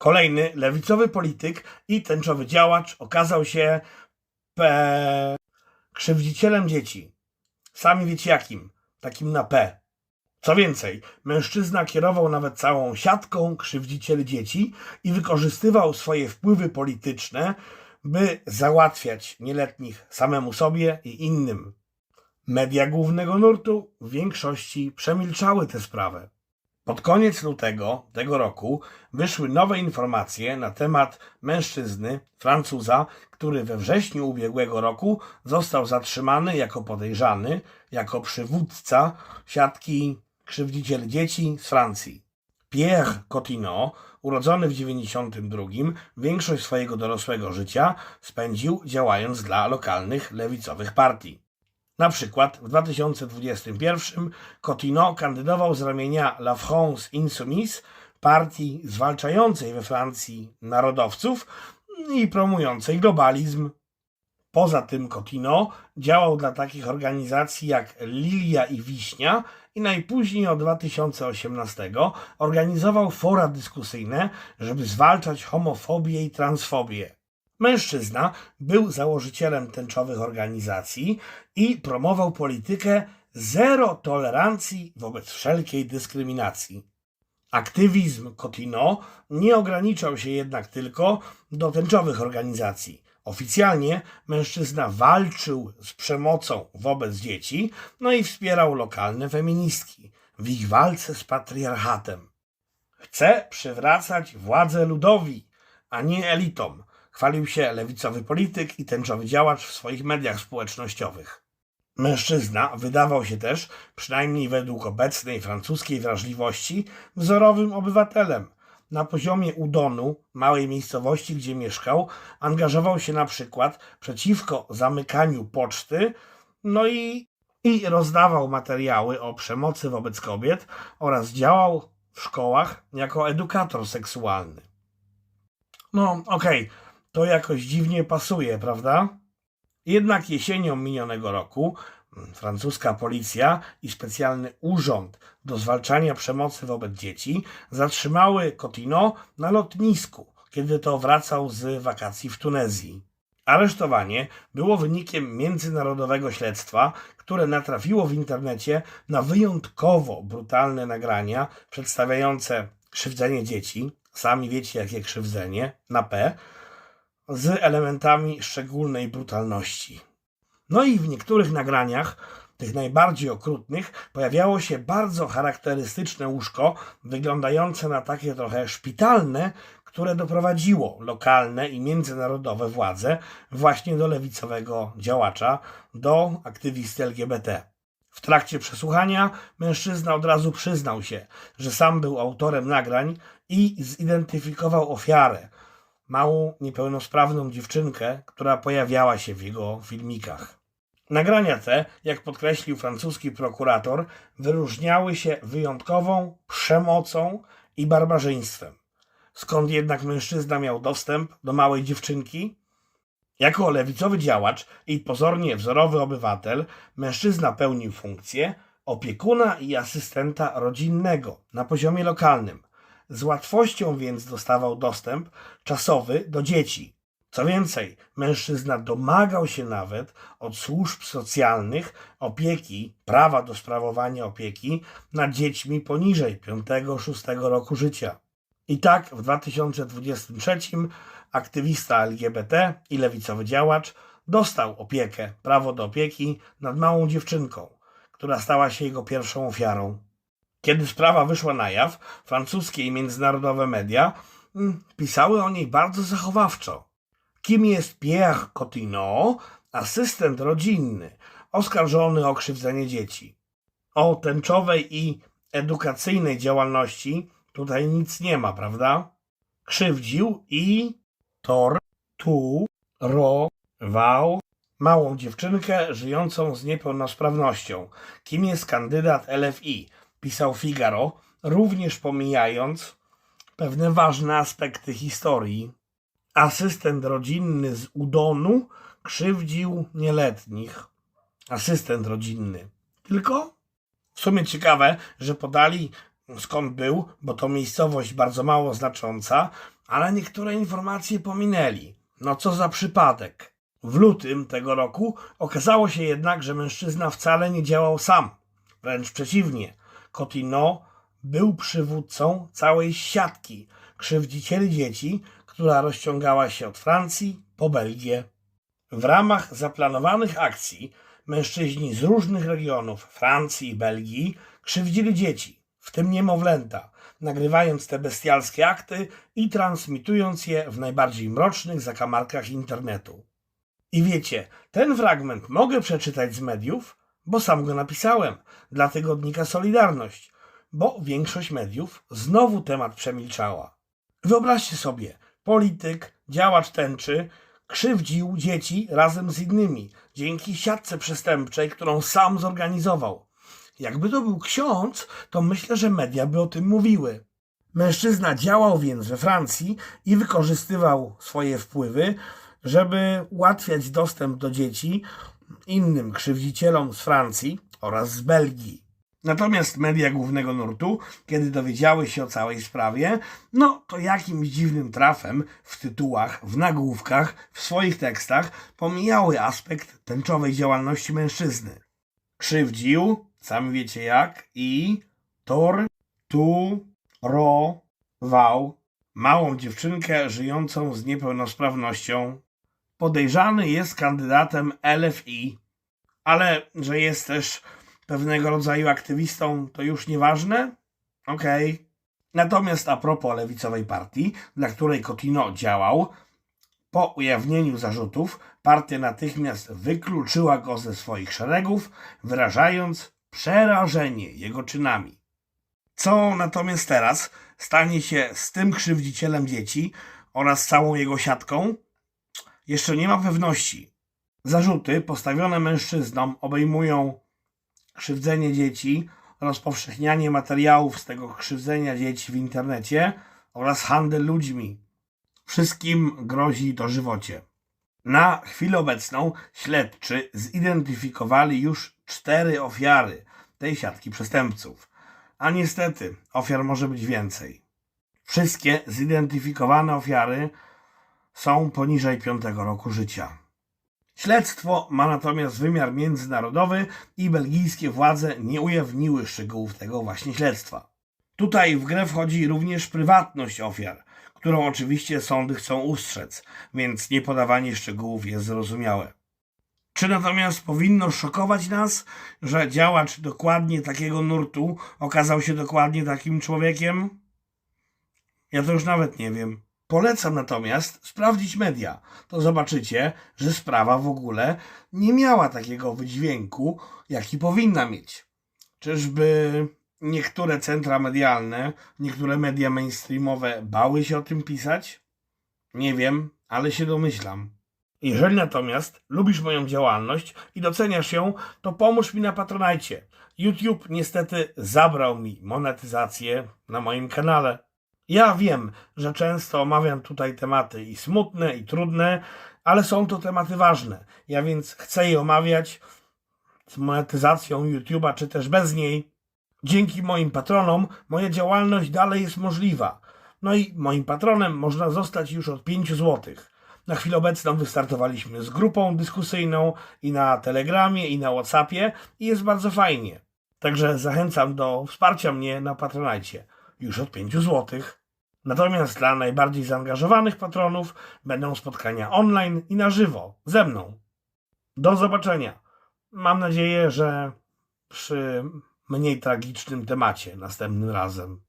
Kolejny lewicowy polityk i tęczowy działacz okazał się P... krzywdzicielem dzieci. Sami wiecie jakim, takim na P. Co więcej, mężczyzna kierował nawet całą siatką krzywdzicieli dzieci i wykorzystywał swoje wpływy polityczne, by załatwiać nieletnich samemu sobie i innym. Media głównego nurtu w większości przemilczały tę sprawę. Pod koniec lutego tego roku wyszły nowe informacje na temat mężczyzny, Francuza, który we wrześniu ubiegłego roku został zatrzymany jako podejrzany, jako przywódca siatki krzywdziciel dzieci z Francji. Pierre Cotino, urodzony w 92, większość swojego dorosłego życia spędził działając dla lokalnych lewicowych partii. Na przykład w 2021 Cotino kandydował z ramienia La France Insoumise, partii zwalczającej we Francji narodowców i promującej globalizm. Poza tym Cotino działał dla takich organizacji jak Lilia i Wiśnia i najpóźniej od 2018 organizował fora dyskusyjne, żeby zwalczać homofobię i transfobię. Mężczyzna był założycielem tęczowych organizacji i promował politykę zero tolerancji wobec wszelkiej dyskryminacji. Aktywizm Cotino nie ograniczał się jednak tylko do tęczowych organizacji. Oficjalnie mężczyzna walczył z przemocą wobec dzieci, no i wspierał lokalne feministki w ich walce z patriarchatem. Chce przywracać władzę ludowi, a nie elitom, chwalił się lewicowy polityk i tęczowy działacz w swoich mediach społecznościowych. Mężczyzna wydawał się też, przynajmniej według obecnej francuskiej wrażliwości, wzorowym obywatelem. Na poziomie Udonu, małej miejscowości, gdzie mieszkał, angażował się na przykład przeciwko zamykaniu poczty, no i, i rozdawał materiały o przemocy wobec kobiet oraz działał w szkołach jako edukator seksualny. No, okej, to jakoś dziwnie pasuje, prawda? Jednak jesienią minionego roku francuska policja i specjalny urząd do zwalczania przemocy wobec dzieci zatrzymały Cotino na lotnisku, kiedy to wracał z wakacji w Tunezji. Aresztowanie było wynikiem międzynarodowego śledztwa, które natrafiło w internecie na wyjątkowo brutalne nagrania przedstawiające krzywdzenie dzieci, sami wiecie jakie krzywdzenie, na P, z elementami szczególnej brutalności. No i w niektórych nagraniach, tych najbardziej okrutnych, pojawiało się bardzo charakterystyczne łóżko, wyglądające na takie trochę szpitalne, które doprowadziło lokalne i międzynarodowe władze właśnie do lewicowego działacza, do aktywisty LGBT. W trakcie przesłuchania mężczyzna od razu przyznał się, że sam był autorem nagrań i zidentyfikował ofiarę, małą, niepełnosprawną dziewczynkę, która pojawiała się w jego filmikach. Nagrania te, jak podkreślił francuski prokurator, wyróżniały się wyjątkową przemocą i barbarzyństwem. Skąd jednak mężczyzna miał dostęp do małej dziewczynki? Jako lewicowy działacz i pozornie wzorowy obywatel, mężczyzna pełnił funkcję opiekuna i asystenta rodzinnego na poziomie lokalnym. Z łatwością więc dostawał dostęp czasowy do dzieci. Co więcej, mężczyzna domagał się nawet od służb socjalnych opieki, prawa do sprawowania opieki nad dziećmi poniżej 5-6 roku życia. I tak w 2023 aktywista LGBT i lewicowy działacz dostał opiekę, prawo do opieki nad małą dziewczynką, która stała się jego pierwszą ofiarą. Kiedy sprawa wyszła na jaw, francuskie i międzynarodowe media mm, pisały o niej bardzo zachowawczo. Kim jest Pierre Cotino, asystent rodzinny, oskarżony o krzywdzenie dzieci? O tęczowej i edukacyjnej działalności tutaj nic nie ma, prawda? Krzywdził i tor, tu, ro, małą dziewczynkę żyjącą z niepełnosprawnością. Kim jest kandydat LFI? Pisał Figaro, również pomijając pewne ważne aspekty historii. Asystent rodzinny z Udonu krzywdził nieletnich. Asystent rodzinny. Tylko w sumie ciekawe, że podali skąd był, bo to miejscowość bardzo mało znacząca, ale niektóre informacje pominęli. No co za przypadek. W lutym tego roku okazało się jednak, że mężczyzna wcale nie działał sam. Wręcz przeciwnie. Cotino był przywódcą całej siatki krzywdzicieli dzieci, która rozciągała się od Francji po Belgię. W ramach zaplanowanych akcji mężczyźni z różnych regionów Francji i Belgii krzywdzili dzieci, w tym niemowlęta, nagrywając te bestialskie akty i transmitując je w najbardziej mrocznych zakamarkach internetu. I wiecie, ten fragment mogę przeczytać z mediów, bo sam go napisałem dla tygodnika Solidarność, bo większość mediów znowu temat przemilczała. Wyobraźcie sobie, polityk, działacz tęczy krzywdził dzieci razem z innymi dzięki siatce przestępczej, którą sam zorganizował. Jakby to był ksiądz, to myślę, że media by o tym mówiły. Mężczyzna działał więc we Francji i wykorzystywał swoje wpływy, żeby ułatwiać dostęp do dzieci innym krzywdzicielom z Francji oraz z Belgii. Natomiast media głównego nurtu, kiedy dowiedziały się o całej sprawie, no to jakimś dziwnym trafem w tytułach, w nagłówkach, w swoich tekstach pomijały aspekt tęczowej działalności mężczyzny. Krzywdził, sami wiecie jak, i tor, tu, ro, wał, małą dziewczynkę żyjącą z niepełnosprawnością. Podejrzany jest kandydatem LFI, ale że jest też pewnego rodzaju aktywistą, to już nieważne? Okej. Natomiast a propos lewicowej partii, dla której Cotino działał, po ujawnieniu zarzutów partia natychmiast wykluczyła go ze swoich szeregów, wyrażając przerażenie jego czynami. Co natomiast teraz stanie się z tym krzywdzicielem dzieci oraz całą jego siatką? Jeszcze nie ma pewności. Zarzuty postawione mężczyznom obejmują krzywdzenie dzieci, rozpowszechnianie materiałów z tego krzywdzenia dzieci w internecie oraz handel ludźmi. Wszystkim grozi dożywocie. Na chwilę obecną śledczy zidentyfikowali już cztery ofiary tej siatki przestępców. A niestety ofiar może być więcej. Wszystkie zidentyfikowane ofiary są poniżej piątego roku życia. Śledztwo ma natomiast wymiar międzynarodowy i belgijskie władze nie ujawniły szczegółów tego właśnie śledztwa. Tutaj w grę wchodzi również prywatność ofiar, którą oczywiście sądy chcą ustrzec, więc niepodawanie szczegółów jest zrozumiałe. Czy natomiast powinno szokować nas, że działacz dokładnie takiego nurtu okazał się dokładnie takim człowiekiem? Ja to już nawet nie wiem. Polecam natomiast sprawdzić media. To zobaczycie, że sprawa w ogóle nie miała takiego wydźwięku, jaki powinna mieć. Czyżby niektóre centra medialne, niektóre media mainstreamowe bały się o tym pisać? Nie wiem, ale się domyślam. Jeżeli natomiast lubisz moją działalność i doceniasz ją, to pomóż mi na Patronajcie. YouTube niestety zabrał mi monetyzację na moim kanale. Ja wiem, że często omawiam tutaj tematy i smutne, i trudne, ale są to tematy ważne. Ja więc chcę je omawiać z monetyzacją YouTube'a, czy też bez niej. Dzięki moim patronom moja działalność dalej jest możliwa. No i moim patronem można zostać już od 5 zł. Na chwilę obecną wystartowaliśmy z grupą dyskusyjną i na Telegramie, i na Whatsappie i jest bardzo fajnie. Także zachęcam do wsparcia mnie na Patronajcie już od 5 złotych. Natomiast dla najbardziej zaangażowanych patronów będą spotkania online i na żywo ze mną. Do zobaczenia. Mam nadzieję, że przy mniej tragicznym temacie następnym razem.